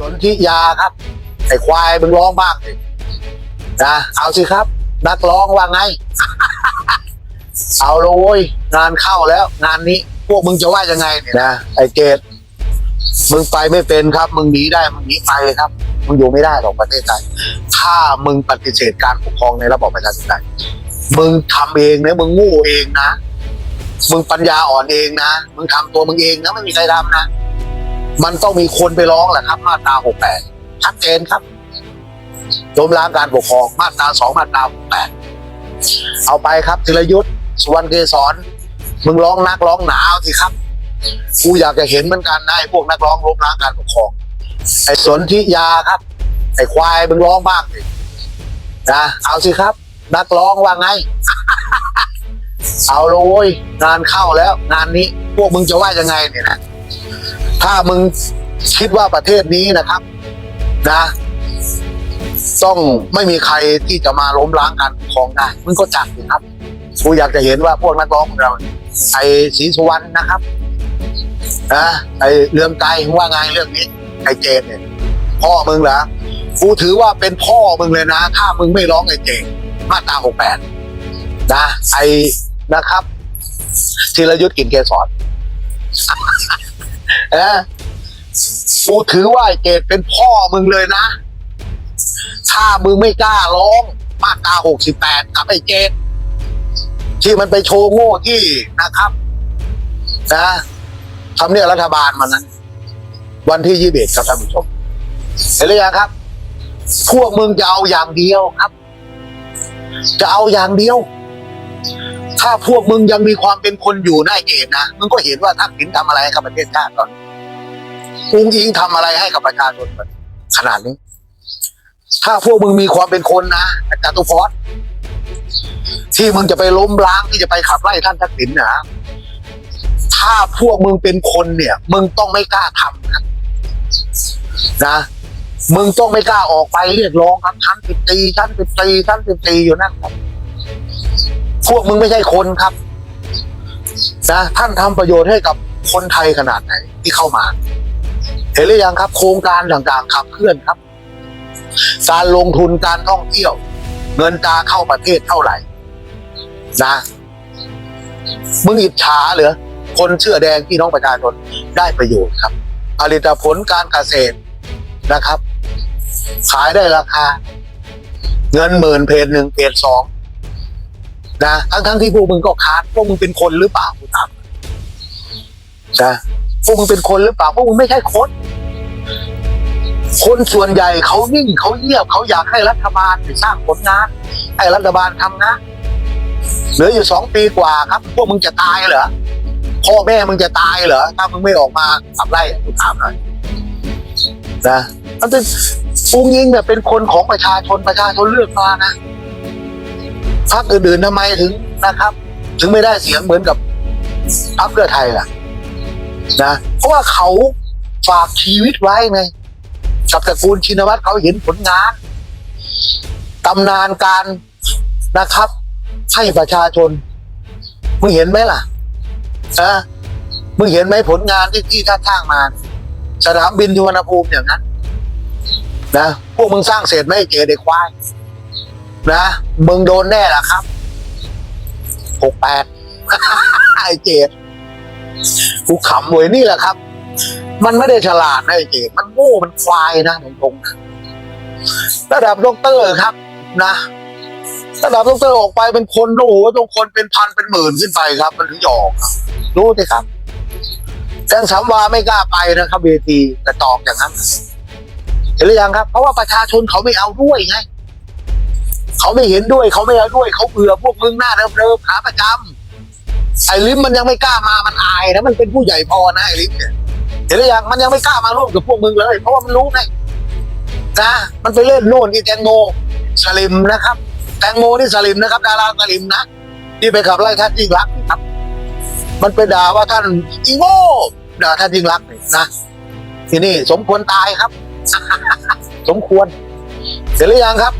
สนธิยาครับไอ้ควายมึงร้องบ้างสินะเอาสิครับ นักร้องว่าไง เอาเลยเว้ยงานเข้าแล้ว งานนี้ พวกมึงจะว่ายังไงเนี่ยนะไอ้เกดมึงไปไม่เป็นครับ มึงหนีได้มึงหนีไปครับมึงอยู่ไม่ได้หรอกประเทศไทยถ้ามึงปฏิเสธการปกครองในระบอบประชาธิปไตยมึงทำเองนะมึงโง่เองนะมึงปัญญาอ่อนเองนะมึงทำตัวมึงเองนะไม่มีใครทำนะ มันต้องมีคนไปร้องแหละครับ มาตรา68ชัดเจนครับล้มล้างการปกครองมาตรา2มาตรา68เอาไปครับธีรยุทธ์สุวรรณเกษรมึงร้องนักร้องหนาวสิครับกูอยากจะเห็นเหมือนกันนะไอ้พวกนักร้องล้มล้างการปกครอง ไอ้สนธิยาครับ ไอ้ควายมึงร้องบ้างสินะเอาสิครับ นักร้องว่าไง เอาเลยเว้ยงานเข้าแล้ว งานนี้พวกมึงจะว่ายังไงเนี่ยนะ ถ้ามึงคิดว่าประเทศนี้นะครับนะ ต้องไม่มีใครที่จะมาล้มล้างการปกครองได้มึงก็จัดสิครับกูอยากจะเห็นว่าพวกนักร้องของเราไอ้ศรีสุวรรณนะครับนะไอ้เรื่องไกลว่าไงเรื่องนี้ไอ้เจนเนี่ยพ่อมึงเหรอกูถือว่าเป็นพ่อมึงเลยนะ ถ้ามึงไม่ร้องไอ้เจนมาตราหกแปดนะไอ้นะครับธีรยุทธ์กลินเกษร เออกูถือว่าไอ้เกดเป็นพ่อมึงเลยนะ ถ้ามึงไม่กล้าร้องมาตราหกสิบแปดกับไอ้เกดที่มันไปโชว์โง่ที่นะครับนะทำเนียบรัฐบาลมันนั้น วันที่ยี่สิบเอ็ดครับท่านผู้ชมเห็นหรือยังครับ พวกมึงจะเอาอย่างเดียวครับ จะเอาอย่างเดียว ถ้าพวกมึงยังมีความเป็นคนอยู่ในเกณฑ์นะมึงก็เห็นว่าทักษิณทำอะไรกับประเทศชาติตอนนี้ อุ้งอิงทำอะไรให้กับประชาชนขนาดนี้ ถ้าพวกมึงมีความเป็นคนนะอาจารย์ตุพรที่มึงจะไปล้มล้างที่จะไปขับไล่ท่านทักษิณนะถ้าพวกมึงเป็นคนเนี่ย มึงต้องไม่กล้าทำครับนะมึงต้องไม่กล้าออกไปเรียกร้องครับชั้นสิบตีชั้นสิบตีชั้นสิบตีอยู่นั่นครับพวกมึงไม่ใช่คนครับนะท่านทำประโยชน์ให้กับคนไทยขนาดไหนที่เข้ามา เห็นหรือยังครับ โครงการต่างๆขับเคลื่อนครับ การลงทุนการท่องเที่ยว เงินตาเข้าประเทศเท่าไหร่ นะมึงอิจฉาเหรอคนเชื่อแดงพี่น้องประชาชนได้ประโยชน์ครับผลิตผลการเกษตรนะครับ ขายได้ราคา เงินหมื่นเพจหนึ่งเพจสองนะทั้งทั้งๆที่พวกมึงก็ค้านพวกมึงเป็นคนหรือเปล่ากูถามนะ พวกมึงเป็นคนหรือเปล่าพวกมึงไม่ใช่คนคนส่วนใหญ่เขานิ่งเขาเงียบเขาอยากให้รัฐบาลสร้างผลงานให้รัฐบาลทำงานเหลืออยู่สองปีกว่าครับ พวกมึงจะตายเหรอพ่อแม่มึงจะตายเหรอถ้ามึงไม่ออกมาขับไล่กูถามหน่อยนะมันเป็นอุ้งยิงเนี่ยเป็นคนของประชาชนประชาชนเลือกมานะพรรคอื่นๆทำไมถึงนะครับ ถึงไม่ได้เสียงเหมือนกับพรรคเพื่อไทยล่ะ นะเพราะว่าเขาฝากชีวิตไว้ไงกับตระกูลชินวัตรเขาเห็นผลงานตำนานการนะครับ ให้ประชาชนมึงเห็นไหมล่ะนะมึงเห็นไหมผลงานที่ที่ท่าทางมา สนามบินสุวรรณภูมิอย่างนั้นนะพวกมึงสร้างเสร็จไหมไอ้เจเด็กควายนะมึงโดนแน่ล่ะครับหกแปดไอเจด กูขำเว้ยนี่แหละครับ มันไม่ได้ฉลาดนะไอ้เจดมันโง่มันควายนะตรงๆระดับด็อกเตอร์ครับ นะระดับด็อกเตอร์ออกไปเป็นคนโอ้โหต้องคนเป็นพันเป็นหมื่นขึ้นไปครับ มันถึงจะออกครับรู้สิครับแสงสามวาไม่กล้าไปนะครับเวทีแต่ตอบอย่างนั้นเห็นหรือยังครับ เพราะว่าประชาชนเขาไม่เอาด้วยไงเขาไม่เห็นด้วยเขาไม่เอาด้วยเขาเบื่อพวกมึงหน้าเริ่มๆขาประจำ ไอ้ลิมมันยังไม่กล้ามามันอายนะมันเป็นผู้ใหญ่พอนะไอ้ลิมเนี่ยเห็นหรือยังมันยังไม่กล้ามาร่วมกับพวกมึงเลย เพราะว่ามันรู้ไงนะมันไปเล่นโน่นที่แตงโมสลิมนะครับ แตงโมนี่สลิมนะครับ ดาราสลิมนะที่ไปขับไล่ท่านยิ่งรักครับ มันไปด่าว่าท่านอีโง่ด่าท่านยิ่งรักนะทีนี่สมควรตายครับ สมควรเห็นหรือยังครับ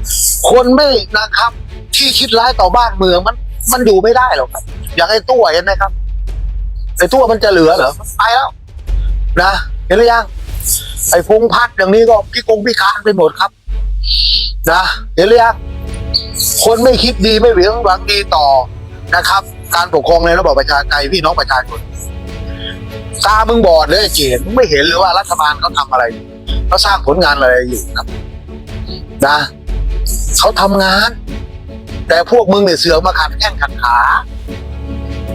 คนไม่นะครับ ที่คิดร้ายต่อบ้านเมืองมัน มันอยู่ไม่ได้หรอกครับ อย่างไอ้ตัวเห็นไหมครับไอ้ตัวมันจะเหลือเหรอมันไปแล้ว นะเห็นหรือยังไอ้พงพัดอย่างนี้ก็พิกงพิการไปหมดครับนะเห็นหรือยังคนไม่คิดดีไม่หวังหวังดีต่อนะครับ การปกครองในระบอบประชาธิปไตยพี่น้องประชาชนตามึงบอดเลยเจนมึงไม่เห็นเลยว่ารัฐบาลเขาทำอะไรเขาสร้างผลงานอะไรอยู่ครับ นะเขาทำงาน แต่พวกมึงเนี่ยเสือกมาขัดแข้งขัดขา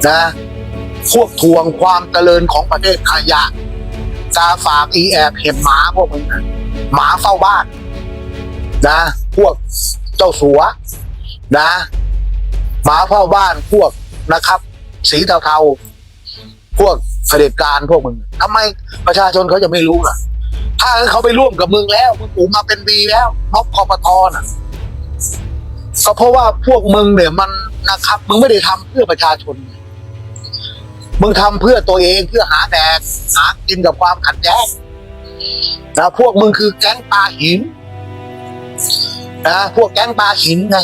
นะพวกทวงความเจริญของประเทศขยะกาฝากอีแอบเห็บหมาพวกมึงหมาเฝ้าบ้าน นะ พวกเจ้าสัว นะหมาเฝ้าบ้านพวกนะครับ สีเทาๆพวกเผด็จการพวกมึงทำไมประชาชนเขาจะไม่รู้ล่ะ ถ้าเขาไปร่วมกับมึงแล้วมึงปูมาเป็นปีแล้วม็อบคอปทอน่ะก็เพราะว่าพวกมึงเนี่ยมันนะครับ มึงไม่ได้ทำเพื่อประชาชน มึงทำเพื่อตัวเองเพื่อหาแดกหากินกับความขัดแย้งนะพวกมึงคือแก๊งปลาหินนะพวกแก๊งปลาหินไง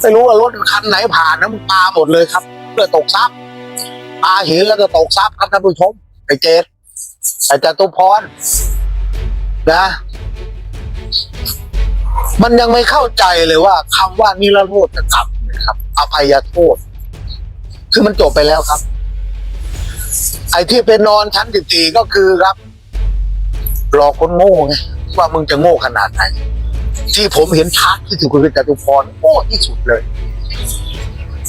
ไม่รู้ว่ารถคันไหนผ่านนะมึงปลาหมดเลยครับเพื่อตกซับปลาหินแล้วก็ตกซับครับท่านผู้ชมไอ้เจดไอ้จตุพรนะ มันยังไม่เข้าใจเลยว่าคำว่านิรโทษกรรมนะครับอภัยโทษ คือมันจบไปแล้วครับ ไอ้ที่เป็นนอนชั้นสิบสี่ก็คือครับหลอกคนโง่ไงว่ามึงจะโง่ขนาดไหน ที่ผมเห็นชัดที่สุดคือจตุพรโง่ที่สุดเลย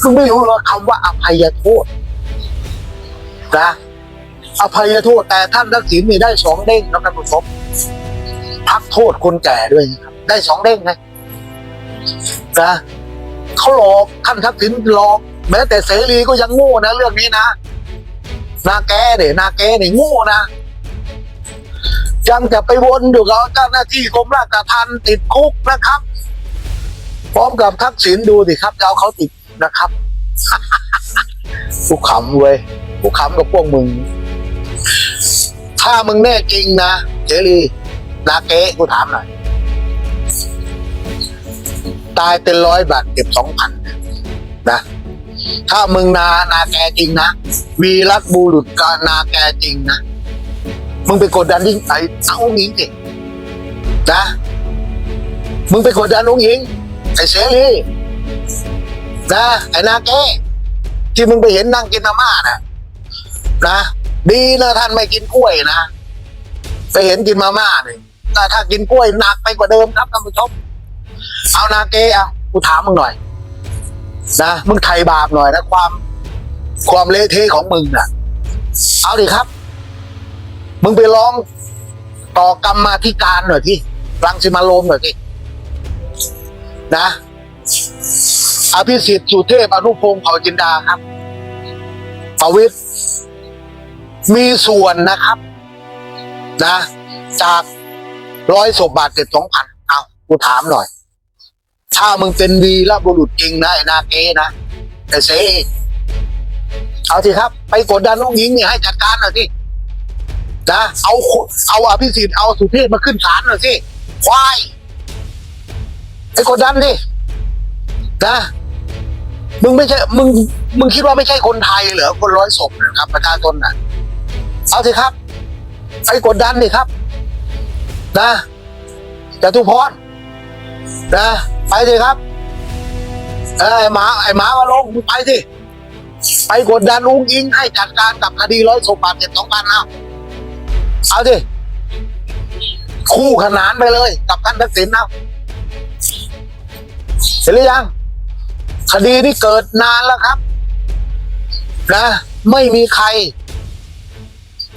มึงไม่รู้หรอคำว่าอภัยโทษนะอภัยโทษแต่ท่านทักษิณมีได้สองเด้งนะท่านผู้ชมพักโทษคนแก่ด้วยครับ ได้สองเด้งไงนะเขาหลอกท่านทักษิณหลอก แม้แต่เสรีก็ยังโง่นะเรื่องนี้นะนาแกเนี่ยนาแกเนี่ยโง่นะยังจะไปวนอยู่กับเจ้าหน้าที่กรมราชทัณฑ์ติดคุกนะครับ พร้อมกับทักษิณดูสิครับจะเอาเขาติดนะครับกูขำเว้ยกูขำกับพวกมึง ถ้ามึงแน่จริงนะเจรีนาเก้กูถามหน่อย ตายเป็นร้อยบาทเก็บสองพันนะ ถ้ามึงนานาแกจริงนะวีรักบูรุษกานาแกจริงนะมึงไปกดดันยิ่งไอ้เอาหญิงสินะมึงไปกดดันองค์หญิงไอ้เสรีนะไอ้นาแกที่มึงไปเห็นนั่งกินมาม่าน่ะนะดีนะท่านไม่กินกล้วยนะไปเห็นกินมาม่าเนี่ยแต่ถ้ากินกล้วยหนักไปกว่าเดิมครับท่านผู้ชมเอานาเกเอากูถามมึงหน่อย นะมึงไถ่บาปหน่อยนะความความเละเทะของมึงน่ะ เอาดิครับ มึงไปร้องต่อกรรมาธิการหน่อยที่รังสิมาโรมหน่อยที่นะอภิสิทธิ์สุเทพอนุพงศ์เผ่าจินดาครับประวิตรมีส่วนนะครับ นะ จากร้อยศพบาทเจ็ดสองพันเอากูถามหน่อย ถ้ามึงเป็นวีรบุรุษจริงนะไอ้นาเกนะไอ้เซเอาสิครับ ไปกดดันลูกหญิงเนี่ยให้จัดการหน่อยสินะเอาเอาอภิสิทธิ์เอาสุเทพมาขึ้นศาลหน่อยสิควายไปกดดันดินะมึงไม่ใช่มึงมึงคิดว่าไม่ใช่คนไทยเหรอคนร้อยศพนะครับ ประชาชนน่ะเอาสิครับ ไปกดดันดิครับ นะจตุพร นะไปสิครับเออไอ้หมาไอ้หมามาลงมึงไปสิไปกดดันอุ้งยิงให้จัดการกับคดีร้อยศพบาทเจ็ดสองพันเอาเอาสิคู่ขนานไปเลย กับท่านทักษิณเอาเห็นหรือยัง คดีนี้เกิดนานแล้วครับนะไม่มีใคร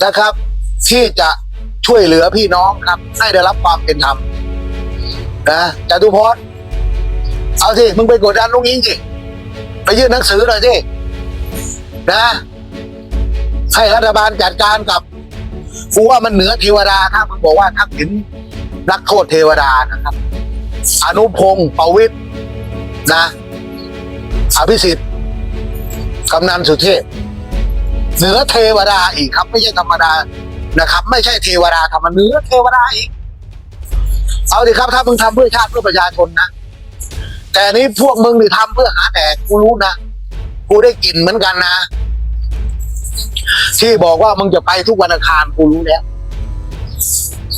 นะครับ ที่จะช่วยเหลือพี่น้องครับ ให้ได้รับความเป็นธรรม นะจตุพรเอาสิมึงไปกดดันลุงยิงสิไปยื่นหนังสือหน่อยสินะให้รัฐบาลจัดการกับกูว่ามันเหนือเทวดาครับมึงบอกว่าทักษิณนักโทษเทวดานะครับ อนุพงศ์ประวิตรนะอภิสิทธิ์กำนันสุเทพเหนือเทวดาอีกครับ ไม่ใช่ธรรมดานะครับ ไม่ใช่เทวดาธรรมดาเหนือเทวดาอีก เอาดิครับถ้ามึงทำเพื่อชาติเพื่อประชาชนนะแต่นี้พวกมึงนี่ทำเพื่อหาแต่กูรู้นะกูได้กลิ่นเหมือนกันนะ ที่บอกว่ามึงจะไปทุกวันอังคารกูรู้แล้ว